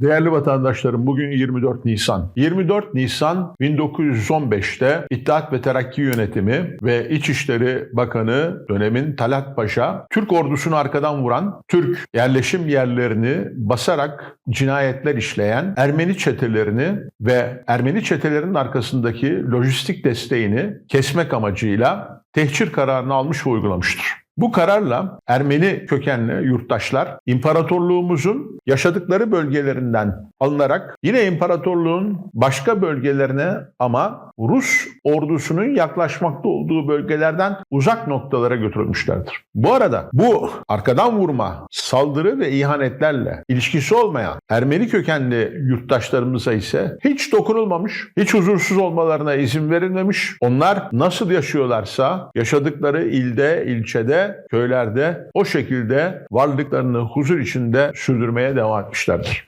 Değerli vatandaşlarım bugün 24 Nisan. 24 Nisan 1915'te İttihat ve Terakki Yönetimi ve İçişleri Bakanı dönemin Talat Paşa Türk ordusunu arkadan vuran, Türk yerleşim yerlerini basarak cinayetler işleyen Ermeni çetelerini ve Ermeni çetelerinin arkasındaki lojistik desteğini kesmek amacıyla tehcir kararını almış ve uygulamıştır. Bu kararla Ermeni kökenli yurttaşlar imparatorluğumuzun yaşadıkları bölgelerinden alınarak yine imparatorluğun başka bölgelerine ama Rus ordusunun yaklaşmakta olduğu bölgelerden uzak noktalara götürülmüşlerdir. Bu arada bu arkadan vurma, saldırı ve ihanetlerle ilişkisi olmayan Ermeni kökenli yurttaşlarımıza ise hiç dokunulmamış, hiç huzursuz olmalarına izin verilmemiş. Onlar nasıl yaşıyorlarsa yaşadıkları ilde, ilçede, köylerde o şekilde varlıklarını huzur içinde sürdürmeye devam etmişlerdir.